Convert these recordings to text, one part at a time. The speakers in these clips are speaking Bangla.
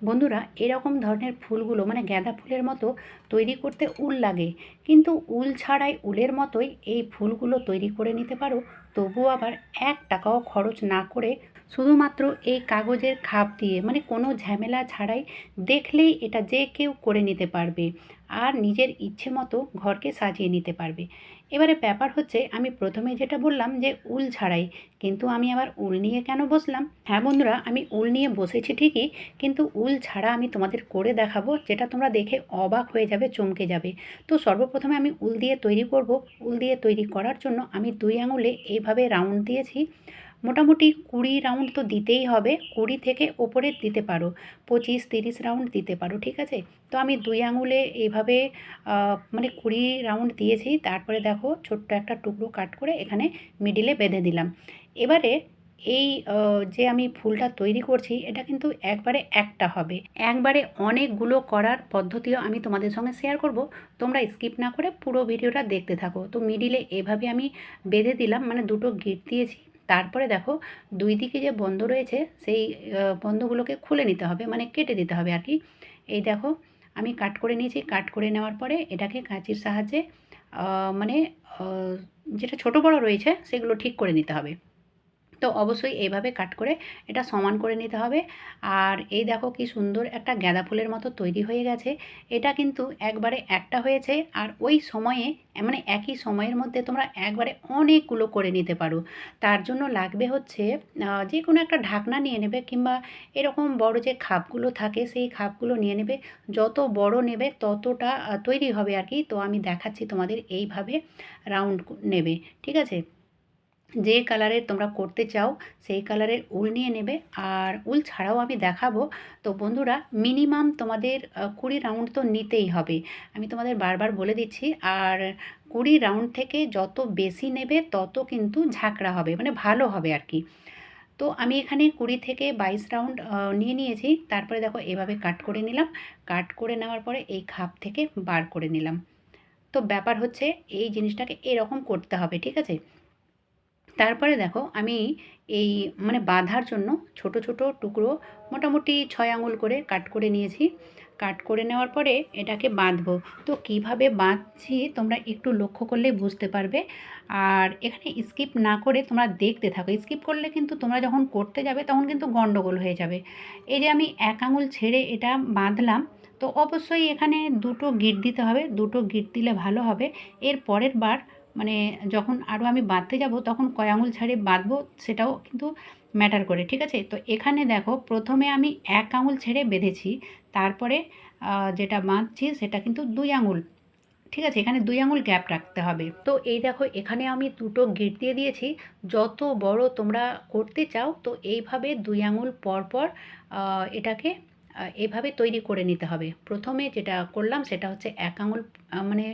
বন্ধুরা, এরকম ধরনের ফুলগুলো মানে গাঁদা ফুলের মতো তৈরি করতে উল লাগে। কিন্তু উল ছাড়াই উলের মতোই এই ফুলগুলো তৈরি করে নিতে পারো। তবুও আবার এক টাকাও খরচ না করে শুধুমাত্র এই কাগজের খাপ দিয়ে মানে কোনো ঝামেলা ছাড়াই দেখলেই এটা যে কেউ করে নিতে পারবে আর নিজের ইচ্ছে মতো ঘরকে সাজিয়ে নিতে পারবে। এবারে ব্যাপার হচ্ছে, আমি প্রথমে যেটা বললাম যে উল ছাড়াই, কিন্তু আমি আবার উল নিয়ে কেন বসলাম? হ্যাঁ বন্ধুরা, আমি উল নিয়ে বসেছি ঠিকই, কিন্তু উল ছাড়া আমি তোমাদের করে দেখাবো, যেটা তোমরা দেখে অবাক হয়ে যাবে, চমকে যাবে। তো সর্বপ্রথমে আমি উল দিয়ে তৈরি করব। উল দিয়ে তৈরি করার জন্য আমি দুই আঙুলে এইভাবে রাউন্ড দিয়েছি। মোটামুটি কুড়ি রাউন্ড তো দিতেই হবে, কুড়ি থেকে ওপরে দিতে পারো, পঁচিশ তিরিশ রাউন্ড দিতে পারো, ঠিক আছে? তো আমি দুই আঙুলে এইভাবে মানে কুড়ি রাউন্ড দিয়েছি, তারপরে দেখো ছোট্ট একটা টুকরো কাট করে এখানে মিডিলে বেঁধে দিলাম। এবারে এই যে আমি ফুলটা তৈরি করছি, এটা কিন্তু একবারে একটা হবে। একবারে অনেকগুলো করার পদ্ধতিও আমি তোমাদের সঙ্গে শেয়ার করব, তোমরা স্কিপ না করে পুরো ভিডিওটা দেখতে থাকো। তো মিডিলে এভাবে আমি বেঁধে দিলাম মানে দুটো গিট দিয়েছি তারপরে দেখো দুই দিকে যে বন্ধ রয়েছে, সেই বন্ধগুলোকে খুলে নিতে হবে মানে কেটে দিতে হবে আর কি। এই দেখো, আমি কাট করে নিয়েছি, কাট করে নেওয়ার পরে এটাকে কাঁচির সাহায্যে মানে যেটা ছোট বড় রয়েছে সেগুলো ঠিক করে নিতে হবে। তো অবশ্যই এইভাবে কাট করে এটা সমান করে নিতে হবে। আর এই দেখো কি সুন্দর একটা গাঁদা ফুলের মতো তৈরি হয়ে গেছে। এটা কিন্তু একবারে একটা হয়েছে আর ওই সময়ে মানে একই সময়ের মধ্যে তোমরা একবারে অনেকগুলো করে নিতে পারো। তার জন্য লাগবে হচ্ছে যে কোনো একটা ঢাকনা নিয়ে নেবে কিংবা এরকম বড় যে খাপগুলো থাকে সেই খাপগুলো নিয়ে নেবে। যত বড় নেবে ততটা তৈরি হবে আর কি। তো আমি দেখাচ্ছি তোমাদের এইভাবে রাউন্ড নেবে, ঠিক আছে? যে কালারের তোমরা করতে চাও, সেই কালারের উল নিয়ে নেবে। আর উল ছাড়াও আমি দেখাবো। তো বন্ধুরা, মিনিমাম তোমাদের কুড়ি রাউন্ড তো নিতেই হবে। আমি তোমাদের বারবার বলে দিচ্ছি, আর কুড়ি রাউন্ড থেকে যত বেশি নেবে, তত কিন্তু ঝাঁকড়া হবে মানে ভালো হবে আর কি। তো আমি এখানে কুড়ি থেকে বাইশ রাউন্ড নিয়ে নিয়েছি। তারপরে দেখো, এভাবে কাট করে নিলাম। কাট করে নেওয়ার পরে এই খাপ থেকে বার করে নিলাম। তো ব্যাপার হচ্ছে, এই জিনিসটাকে এরকম করতে হবে, ঠিক আছে? তারপরে দেখো আমি এই মানে বাঁধার জন্য ছোট ছোট টুকরো মোটামুটি ছয় আঙুল করে কাট করে নিয়েছি। কাট করে নেওয়ার পরে এটাকে বাঁধবো। তো কীভাবে বাঁধছি তোমরা একটু লক্ষ্য করলে বুঝতে পারবে। আর এখানে স্কিপ না করে তোমরা দেখতে থাকো। স্কিপ করলে কিন্তু তোমরা যখন করতে যাবে তখন কিন্তু গণ্ডগোল হয়ে যাবে। এই যে আমি এক আঙুল ছেড়ে এটা বাঁধলাম, তো অবশ্যই এখানে দুটো গিট দিতে হবে। দুটো গিট দিলে ভালো হবে। এর পরের বার মানে যখন আরও আমি বাঁধতে যাব, তখন কয় আঙুল ছাড়ে বাঁধবো সেটাও কিন্তু ম্যাটার করে, ঠিক আছে? তো এখানে দেখো, প্রথমে আমি এক আঙুল ছেড়ে বেঁধেছি, তারপরে যেটা বাঁধছি সেটা কিন্তু দুই আঙুল, ঠিক আছে? এখানে দুই আঙুল গ্যাপ রাখতে হবে। তো এই দেখো, এখানে আমি দুটো গিট দিয়ে দিয়েছি, যত বড় তোমরা করতে চাও, তো এইভাবে দুই আঙুল পর পর এটাকে এভাবে তৈরি করে নিতে হবে। প্রথমে যেটা করলাম সেটা হচ্ছে এক আঙুল মানে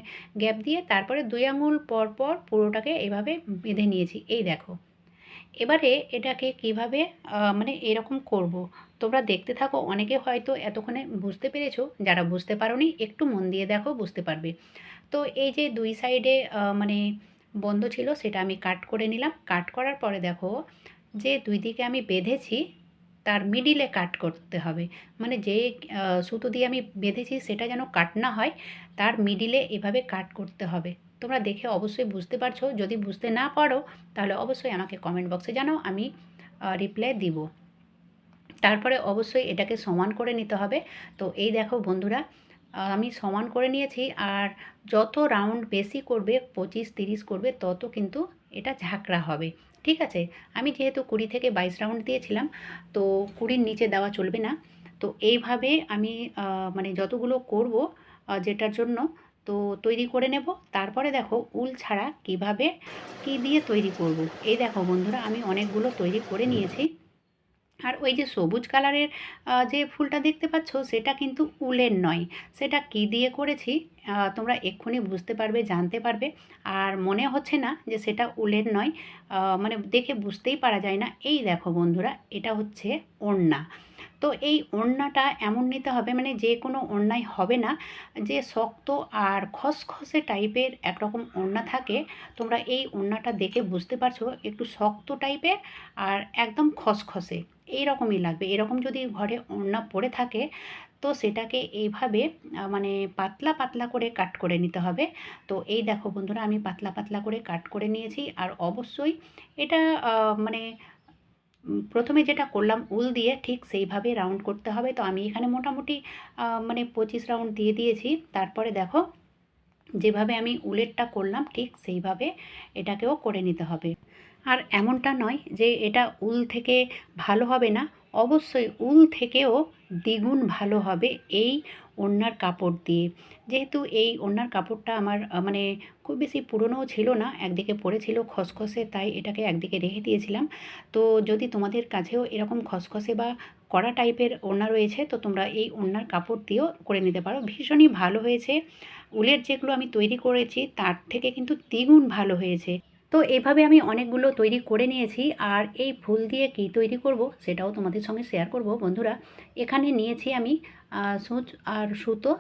গ্যাপ দিয়ে তারপরে দুই আঙুল পর পর পুরোটাকে এভাবে বেঁধে নিয়েছি। এই দেখো। এবারে এটাকে কীভাবে মানে এরকম করব। তোমরা দেখতে থাকো, অনেকে হয়তো এতক্ষণে বুঝতে পেরেছ, যারা বুঝতে পারোনি, একটু মন দিয়ে দেখো, বুঝতে পারবে। তো এই যে দুই সাইডে মানে বন্ধ ছিল, সেটা আমি কাট করে নিলাম। কাট করার পরে দেখো, যে দুই দিকে আমি বেঁধেছি তার মিডিলে কাট করতে হবে। মানে যে সুতো দিয়ে আমি বেঁধেছি সেটা যেন কাট না হয়, তার মিডিলে এভাবে কাট করতে হবে। তোমরা দেখে অবশ্যই বুঝতে পারছ। যদি বুঝতে না পারো, তাহলে অবশ্যই আমাকে কমেন্ট বক্সে জানাও, আমি রিপ্লাই দিব। তারপরে অবশ্যই এটাকে সমান করে নিতে হবে। তো এই দেখো বন্ধুরা আমি সমান করে নিয়েছি, আর যত রাউন্ড বেশি করবে, পঁচিশ তিরিশ করবে, তত কিন্তু এটা ঝাঁকড়া হবে। ঠিক আছে? আমি যেহেতু কুড়ি থেকে বাইশ রাউন্ড দিয়েছিলাম, তো কুড়ির নিচে দেওয়া চলবে না। তো এইভাবে আমি মানে যতগুলো করব যেটার জন্য, তো তৈরি করে নেব। তারপরে দেখো উল ছাড়া কীভাবে কি দিয়ে তৈরি করব। এই দেখো বন্ধুরা, আমি অনেকগুলো তৈরি করে নিয়েছি। আর ওই যে সবুজ কালারের যে ফুলটা দেখতে পাচ্ছ সেটা কিন্তু উলের নয়। সেটা কি দিয়ে করেছি? তোমরা এক্ষুনি বুঝতে পারবে, জানতে পারবে। আর মনে হচ্ছে না যে সেটা উলের নয়। মানে দেখে বুঝতেই পারা যায় না। এই দেখো বন্ধুরা, এটা হচ্ছে ওড়না। তো এই ওড়নাটা এমন নিতে হবে মানে যে কোনো ওড়নাই হবে না, যে শক্ত আর খসখসে টাইপের একরকম ওড়না থাকে, তোমরা এই ওড়নাটা দেখে বুঝতে পারছ একটু শক্ত টাইপের আর একদম খসখসে এই রকমই লাগবে। এরকম যদি ঘরে ওড়না পড়ে থাকে, তো সেটাকে এইভাবে মানে পাতলা পাতলা করে কাট করে নিতে হবে। তো এই দেখো বন্ধুরা, আমি পাতলা পাতলা করে কাট করে নিয়েছি, আর অবশ্যই এটা মানে প্রথমে যেটা করলাম, উল দিয়ে ঠিক সেইভাবে রাউন্ড করতে হবে। তো আমি এখানে মোটামুটি মানে পঁচিশ রাউন্ড দিয়ে দিয়েছি। তারপরে দেখো, যেভাবে আমি উলেরটা করলাম, ঠিক সেইভাবে এটাকেও করে নিতে হবে। আর এমনটা নয় যে এটা উল থেকে ভালো হবে না। অবশ্যই উল থেকেও দ্বিগুণ ভালো হবে এই ওড়নার কাপড় দিয়ে। যেহেতু এই ওড়নার কাপড়টা আমার মানে খুব বেশি পুরনোও ছিল না, একদিকে পড়েছিল খসখসে, তাই এটাকে একদিকে রেখে দিয়েছিলাম। তো যদি তোমাদের কাছেও এরকম খসখসে বা কড়া টাইপের ওড়না রয়েছে, তো তোমরা এই ওড়নার কাপড় দিয়েও করে নিতে পারো। ভীষণই ভালো হয়েছে। উলের যেগুলো আমি তৈরি করেছি, তার থেকে কিন্তু দ্বিগুণ ভালো হয়েছে। তো এভাবে আমি অনেকগুলো তৈরি করে নিয়েছি। আর এই ফুল দিয়ে কি তৈরি করব সেটাও তোমাদের সঙ্গে শেয়ার করব। বন্ধুরা, এখানে নিয়েছি আমি সুচ আর সুতো।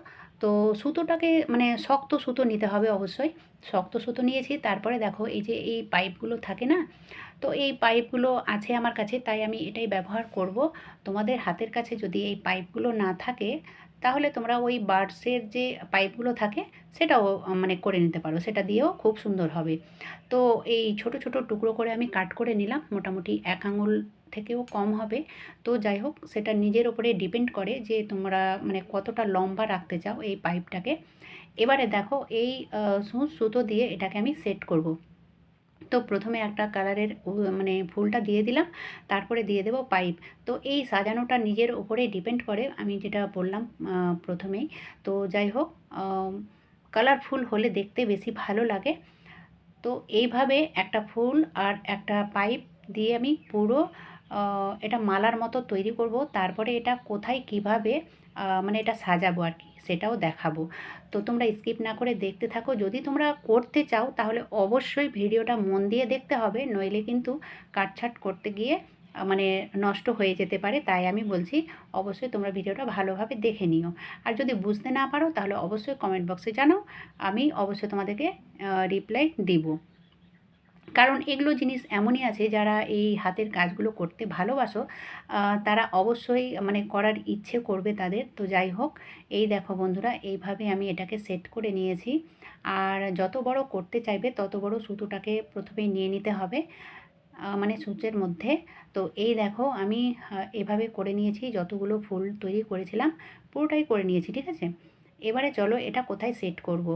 তো সুতোটাকে মানে শক্ত সুতো নিতে হবে অবশ্যই। শক্ত সুতো নিয়েছি। তারপরে দেখো এই যে এই পাইপগুলো থাকে না তো এই পাইপগুলো আছে আমার কাছে, তাই আমি এটাই ব্যবহার করব। তোমাদের হাতের কাছে যদি এই পাইপগুলো না থাকে, তাহলে তোমরা ওই বার্ডসের যে পাইপগুলো থাকে, সেটাও মানে করে নিতে পারো, সেটা দিয়েও খুব সুন্দর হবে। তো এই ছোট ছোট টুকরো করে আমি কাট করে নিলাম, মোটামুটি এক আঙুল থেকেও কম হবে। তো যাই হোক, সেটা নিজের ওপরে ডিপেন্ড করে যে তোমরা মানে কতটা লম্বা রাখতে চাও এই পাইপটাকে। এবারে দেখো, এই সূচ সুতো দিয়ে এটাকে আমি সেট করব। তো প্রথমে একটা কালারের মানে ফুলটা দিয়ে দিলাম, তারপরে দিয়ে দেব পাইপ। তো এই সাজানোটা নিজের ওপরে ডিপেন্ড করে, আমি যেটা বললাম প্রথমেই। তো যাই হোক কালারফুল হলে দেখতে বেশি ভালো লাগে। তো এইভাবে একটা ফুল আর একটা পাইপ দিয়ে আমি পুরো এটা মালার মতো তৈরি করব, তারপরে এটা কোথায় কীভাবে মানে এটা সাজাবো আর কি, সেটাও দেখাবো। তো তোমরা স্কিপ না করে দেখতে থাকো, যদি তোমরা করতে চাও, তাহলে অবশ্যই ভিডিওটা মন দিয়ে দেখতে হবে, নইলে কিন্তু কাটছাট করতে গিয়ে মানে নষ্ট হয়ে যেতে পারে, তাই আমি বলছি অবশ্যই তোমরা ভিডিওটা ভালোভাবে দেখে নিও। আর যদি বুঝতে না পারো, তাহলে অবশ্যই কমেন্ট বক্সে জানাও, আমি অবশ্যই তোমাদেরকে রিপ্লাই দিব। কারণ এগুলো জিনিস এমনই আছে যারা এই হাতের কাজগুলো করতে ভালোবাসো তারা অবশ্যই মানে করার ইচ্ছে করবে তাদের। তো যাই হোক, এই দেখো বন্ধুরা, এইভাবে আমি এটাকে সেট করে নিয়েছি। আর যত বড় করতে চাইবে, তত বড় সুতোটাকে প্রথমেই নিয়ে নিতে হবে মানে সূচের মধ্যে। তো এই দেখো, আমি এভাবে করে নিয়েছি, যতগুলো ফুল তৈরি করেছিলাম, পুরোটাই করে নিয়েছি, ঠিক আছে? এবারে চলো এটা কোথায় সেট করব।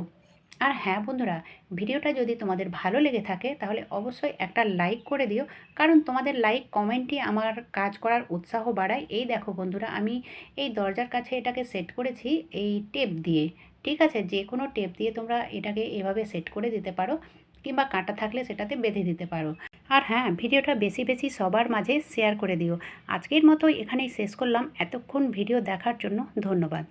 আর হ্যাঁ বন্ধুরা, ভিডিওটা যদি তোমাদের ভালো লেগে থাকে তাহলে অবশ্যই একটা লাইক করে দিও। কারণ তোমাদের লাইক কমেন্টই আমার কাজ করার উৎসাহ বাড়ায়। এই দেখো বন্ধুরা, আমি এই দরজার কাছে এটাকে সেট করেছি এই টেপ দিয়ে। ঠিক আছে? যে কোনো টেপ দিয়ে তোমরা এটাকে এভাবে সেট করে দিতে পারো কিংবা কাঁটা থাকলে সেটাতে বেঁধে দিতে পারো। আর হ্যাঁ ভিডিওটা বেশি বেশি সবার মাঝে শেয়ার করে দিও। আজকের মতো এখানেই শেষ করলাম। এতক্ষণ ভিডিও দেখার জন্য ধন্যবাদ।